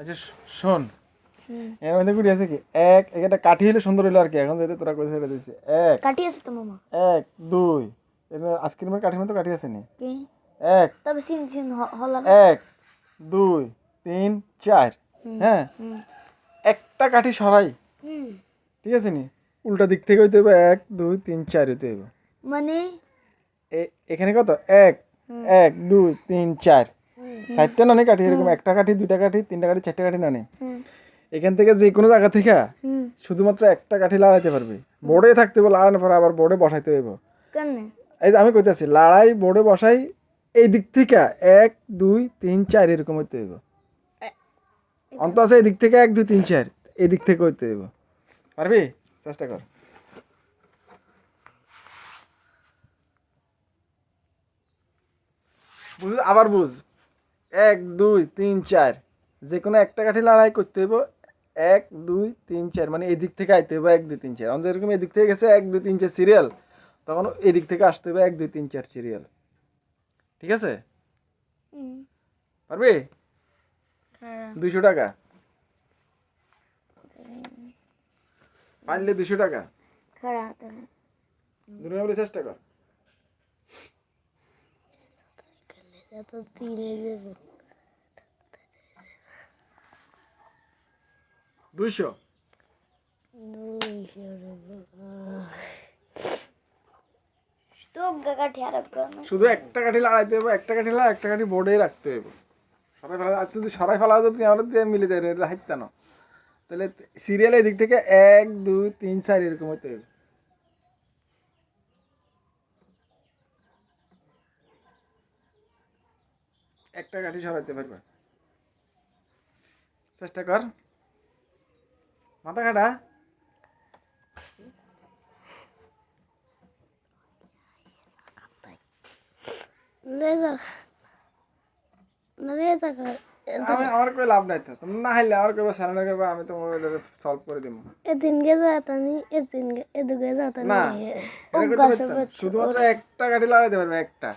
আচ্ছা শোন। এর মধ্যে গুটি আছে কি? এক একটা কাঠি হলে সুন্দর হইল আর কি। এখন যেটা তোরা দিছি। এক কাটি আছে তো মামা। এক দুই। আইসক্রিমের কাঠির মতো কাঠি আছে নি? এক। তবে সিন সিন হ- হলাম। এক দুই তিন চার। হ্যাঁ? একটা কাঠি সরাই। ঠিক আছে নি? উল্টা দিক থেকে হইতে হবে এক দুই তিন চার হইতে হবে মানে? এখানে কত? এক এক দুই তিন চার। চারটা নানি কাঠি এরকম একটা কাঠি দুইটা কাঠি তিনটা কাঠি চারটা কাঠি নানি। এখান থেকে যে কোনো জায়গা থেকে শুধুমাত্র একটা কাঠি লাড়াইতে পারবি। বোর্ডে থাকতে হবে লাড়ানোর পর আবার বোর্ডে বসাইতে হইব। কেন এই যে আমি কইতেছি লাড়াই বোর্ডে বসাই এই দিক থেকে এক দুই তিন চার এরকম হইতে হইব। অন্ত আছে এই দিক থেকে এক দুই তিন চার এই দিক থেকে হইতে হইব। পারবি? চেষ্টা কর। বুঝ আবার বুঝ। এক দুই তিন চার। যে কোনো একটা কাঠি লড়াই করতে হইব। এক দুই তিন চার মানে এদিক থেকে আইতে হবে এক দুই তিন চার। আমাদের এরকম এদিক থেকে গেছে এক দুই তিন চার সিরিয়াল তখন এদিক থেকে আসতে হবে এক দুই তিন চার সিরিয়াল ঠিক আছে? পারবে? হ্যাঁ। দুইশো টাকা। পারলে দুশো টাকা। চেষ্টা কর এত তিনে দেব দুইশো। শুধু একটা কাঠি লাগাইতে হবে একটা কাঠি লাগা একটা কাঠি বোর্ডে রাখতে হবে সরাই ফেলা আজ যদি সরাই ফেলা যদি আমরা দিয়ে মিলে দেয় এটা হাইতে না তাহলে সিরিয়ালের দিক থেকে এক দুই তিন চার এরকম হইতে হবে একটা কাঠি সরাইতে পারবে। চেষ্টা কর। মাথা কাটা লেজা না লেজা আমি আমার কই লাভ নাই তো। তুমি না হাইলে আমার কইবা সারানো কইবা আমি তোমার সলভ করে দিব এদিন গে যাতানি এদিন গে এদিকে যাতানি। না এটা করতে শুধুমাত্র একটা কাঠি লাগাইতে পারবে একটা।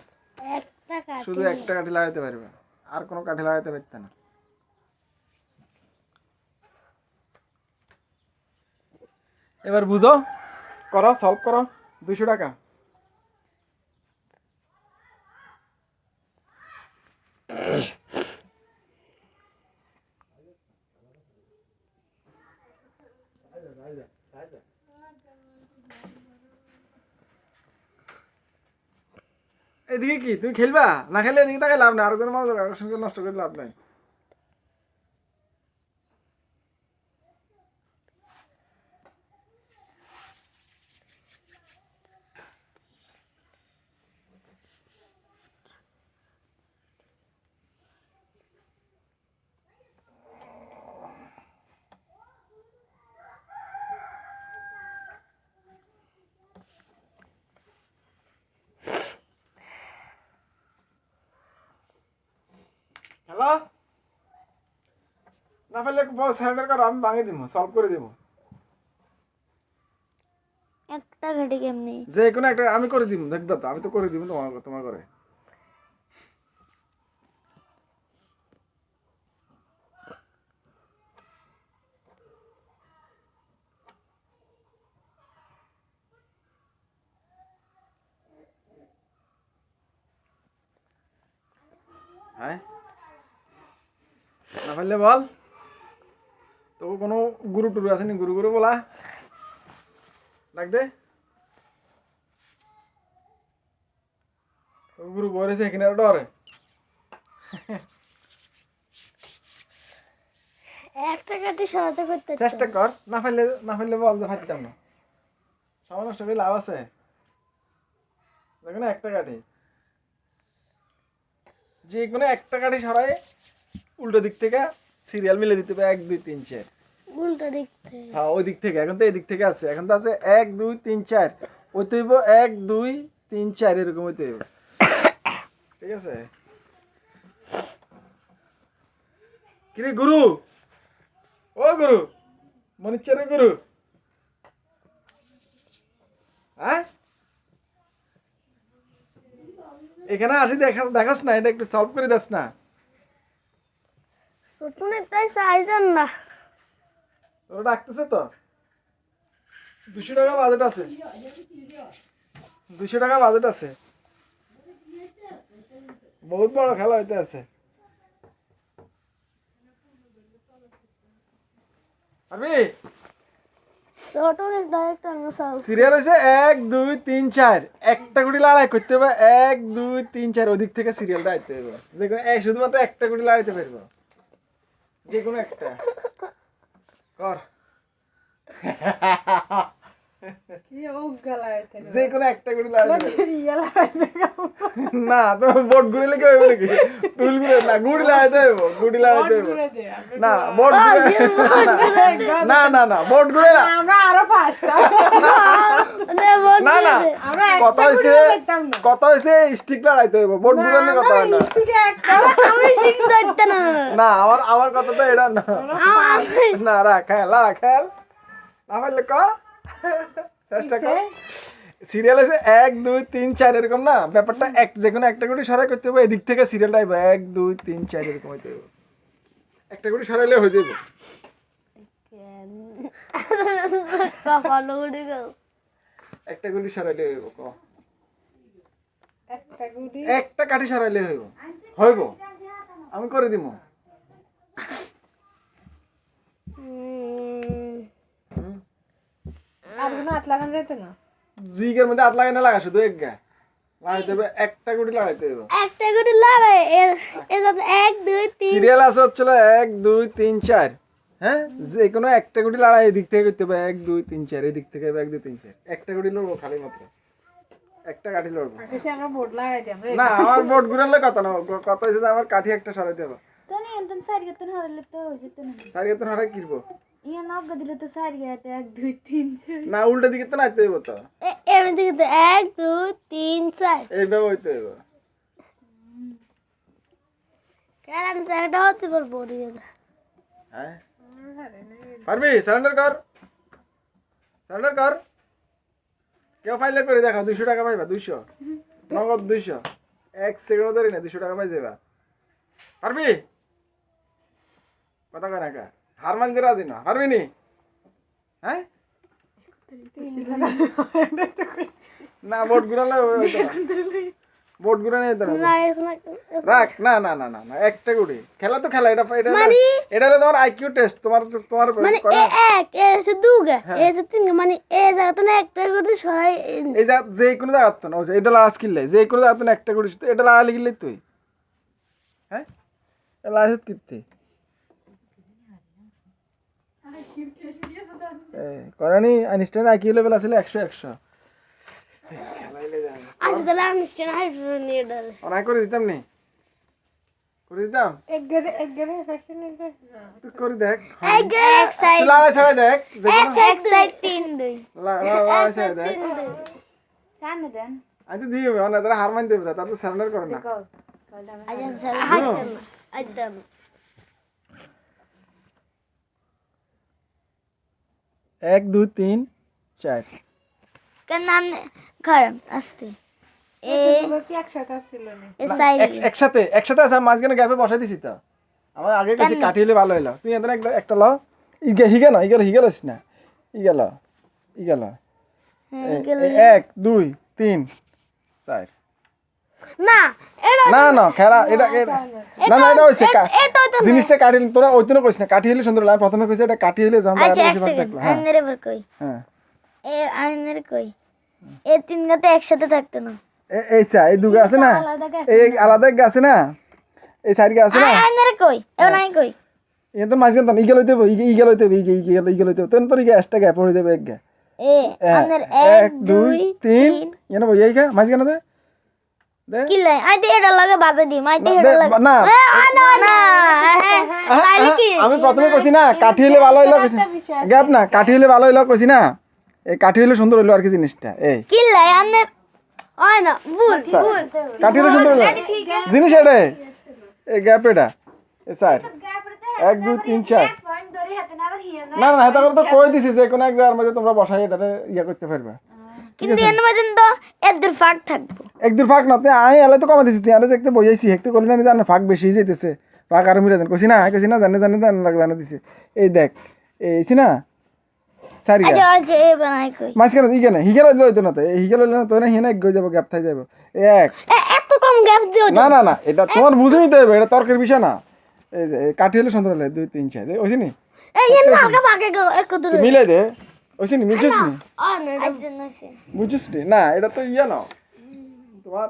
একটা কাঠি। শুধু একটা কাঠি লাগাইতে পারবে। আর কোনো কাঠি লাগাইতে পারতে না। এবার বুঝো। করো সলভ করো। দুইশো টাকা। এদিকে কি? তুমি খেলবা? না খেলে এদিকে তাকে লাভ নাই। আরেকজন মানুষ আকর্ষণ করে নষ্ট করে লাভ নাই। হ্যালো? না পারলে স্যারেন্ডার করো আমি ভাঙে দিব সলভ করে দিব একটা কাঠি কেমনি? যে কোনো একটা আমি করে দিব দেখবে তো আমি তো করে দিব তোমার তোমার করে হ্যাঁ? পারলে বল। তো কোনো গুরু টুরু আসেনি গুরু গুরু বলা। ডাক দে। গুরু বলেছে এখানে আর ডরে। একটা কাঠি সরাতে করতে চেষ্টা কর না পারলে না পারলে বল যে ফাইতাম না। নষ্ট করে লাভ আছে। দেখো না একটা কাঠি যে কোনো একটা কাঠি সরাই উল্টো দিক থেকে সিরিয়াল মিলে দিতে হবে এক দুই তিন চার। উল্টা দেখতে হ্যাঁ ওই দিক থেকে। এখন তো এই দিক থেকে আছে। এখন তো আছে এক দুই তিন চার। ওই তো এক দুই তিন চার এরকম হইতে হইব। ঠিক আছে? কিরে গুরু? ও গুরু মনিচ্ছারে গুরু। হ্যাঁ? এখানে আসি দেখা দেখাস না এটা একটু সলভ করে দাস না। না। ডাকতেছে তো। দুশো টাকা বাজেট আছে। দুশো টাকা বাজেট আছে। বহুত বড় খেলা হইতে আছে। আরবি? একটা সিরিয়াল হয়েছে এক দুই তিন চার। একটা গুটি লড়াই করতে হবে। এক দুই তিন চার। ওদিক থেকে সিরিয়ালটা আইতে হবে যে শুধুমাত্র একটা গুটি লড়াইতে পারব। যে কোনো একটা। কর। কি উগলাইতে যে কোনো একটা গুটি লড়াইতে পারব। ইয়ালাইতে না তো বোট ঘুরে লেগে হবে নাকি? টুল ঘুরে না গুড়ি লাগাইতে হবে গুড়ি লাগাইতে হবে ঘুরে দে আমরা না বোট ঘুরে না না না বোট ঘুরে না। আমরা আরও পাঁচটা না না আমরা কত একটা হয়েছে ঘুরে দেখতাম না। কত হয়েছে স্টিক লাগাইতে হবে বোট ঘুরে নিয়ে কথা হয় না। স্টিকে একটা। আমি শিখতে হচ্ছে না। না আমার আমার কথা তো এটা না। না রা খেল লা খেল। না পারলে ক? চেষ্টা কর। সিরিয়াল আছে এক দুই তিন চার এরকম না? ব্যাপারটা এক যে কোনো একটা করে সরাই করতে হবে এদিক থেকে সিরিয়ালটা আইবে এক দুই তিন চার এরকম হইতে হবে একটা করে সরাইলে হয়ে যাবে কপাল উড়ে গেল একটা গুলি সরাইলে হইব ক? একটা গুটি একটা কাঠি সরাইলে হইব। হইব। আমি করে দিব আর কোনো হাত লাগান যেত না? জিগের মধ্যে হাত লাগাই না লাগা শুধু এক গা। লাগাইতে হবে একটা গুটি লাগাইতে হবে একটা এ যাতে এক দুই তিন সিরিয়াল আছে হচ্ছিল এক দুই তিন চার। হ্যাঁ? যে কোনো একটা গুটি লড়াই এদিক থেকে করতে হবে এক দুই তিন চার এদিক থেকে এক দুই তিন চার। একটা গুটি লড়বো খালি মাত্র। একটা কাঠি লড়বো। না আমার বোট ঘুরালে কথা না কথা হয়েছে যে আমার কাঠি একটা সরাইতে হবে। তো নি এন্তন সারি গতন হারলে তো হইছে তো না সারি তো হারাই কিনবো ইয়া নগ দিলে তো সারি গাতে এক দুই তিন চার। না উল্টা দিকে তো নাইতে হইব তো। এমনি দিকে তো এক দুই তিন চার। এইভাবে হইতে হইব। কারণ জায়গাটা হতে পারব হ্যাঁ? পারবি? সারেন্ডার কর। সারেন্ডার কর। কেউ ফাইলে করে দেখা দুইশো টাকা পাইবা দুইশো। নগদ দুইশো। এক সেকেন্ড ধরে না দুইশো টাকা পাই যাবা পারবি? কথা কয় না হার মানতে রাজি না পারবি নি? হ্যাঁ? না বোট ঘুরালে হইতো না বোট ঘুরালে হইতো না না এসে না রাখ না না না না না একটা গুড়ি খেলা তো খেলা এটা এটা এটা হলো তোমার আইকিউ টেস্ট তোমার তোমার মানে এক এ দুগে এ এসে তিন মানে এ জায়গাতে না একটা করে সরাই এই যা যে কোনো জায়গা তো না ওই এটা লাড়াস কিনলে যে কোনো জায়গা না একটা করিস তো এটা লাড়ালে কিনলে তুই। হ্যাঁ? লাড়াস কিনতে করানি আইনস্টাইন আইকিউ লেভেল আসলে একশো একশো। খেলাইলে যায় আচ্ছা তাহলে আমি স্টেন হাই নিয়ে ডালে। অনায় করে দিতাম নি। করে দিতাম? এক গেরে এক গেরে ফ্যাশন তুই করে দেখ এক এক সাইড লাড়াই ছাড়াই দেখ এক এক সাইড তিন দুই। লা- লা- লাড়াই দেখ। তিন দুই। সামনে দেন। আমি তো দিয়ে হবে তারা হার মানতে হবে তারা তো সারেন্ডার করে না। আচ্ছা স্যার হাইতাম না এক দুই তিন চার। কেন খারাপ আসতে। একসাথে একসাথে একসাথে আছে মাঝখানে গ্যাপে বসাই দিছি তো। আমার আগে কাছে কাঠি হলে ভালো হইল। তুই এখানে একটা একটা ল। ইগে হিগে না ইগেল হিগেল না। ই গেল ই গেল এক দুই তিন চার। না না না খেলা এটা এটা- না। না এটা হইছে জিনিসটা কাটি তোরা ওইতনে কইস না কাটি হলে সুন্দর লাগে। প্রথমে কইছি এটা কাঠি হলে যখন আচ্ছা এক সেকেন্ড হ্যাঁ। আইনের কই? হ্যাঁ। এ আইনের কই? এ তিন গাতে একসাথে থাকতো না। এই চা এই দুগা আছে না? এই আলাদা এক গা আছে না? এই সাইড গা আছে না? আইনের কই? এবার আই কই? এ তো মাঝখানে তো ইগে লইতে হবে ইগে ইগে লইতে হবে ইগে ইগে ইগে লইতে হবে তোর তোর গ্যাপ হয়ে যাবে এক গা। এ এক দুই তিন। তিন। এনে বই এই গা মাঝখানে দে। দে কি লাই আই দে এটা লাগে বাজে দি মাই দে না, এটা লাগে। না। না না তাইলে কি আমি প্রথমে কইছি না কাঠি হলে ভালো হইল কইছি গ্যাপ না কাঠি হলে ভালো হইল কইছি না। এই কাঠি হলে সুন্দর হইল আর কি জিনিসটা এই। কি লাই হয় না ভুল ভুল। কাঠি হলে সুন্দর জিনিস এটা? এই গ্যাপ এটা। এ স্যার এক দুই তিন চার। না না না হেতা করে তো কই দিছি যে কোনো এক জায়গার মধ্যে তোমরা বসাই এটাতে ইয়া করতে পারবে। কিন্তু এর মধ্যে তো এর দূর ফাঁক থাকব। এক দূর ফাঁক না তুই আই এলাই তো কমা দিছি তুই আরে দেখতে বইয়াইছি হেকতে করলি না জানে ফাঁক বেশি যেতেছে পাক আরও মিলে দেন। কইছি না কইছি না জানে জানে জানে লাগবে না দিছে। এই দেখ এইছি না? সারি আচ্ছা আচ্ছা এ বানাই কই। মাঝখানে ই কেন হিগেল না তো এই হিগেল হইলে না তো না হিনে গই যাব গ্যাপ থাই যাব এক। এ, এত কম গ্যাপ দিও না না না এটা তোমার বুঝে নিতে হবে এটা তর্কের বিষয় না। এই যে কাঠি হলে দুই তিন চার ওইছি নি এই এনে হালকা পাকে গো এক দূর। মিলে দে ওইছি নি মিলছিস নি? আর বুঝছিস নি? না এটা তো ইয়া না। তোমার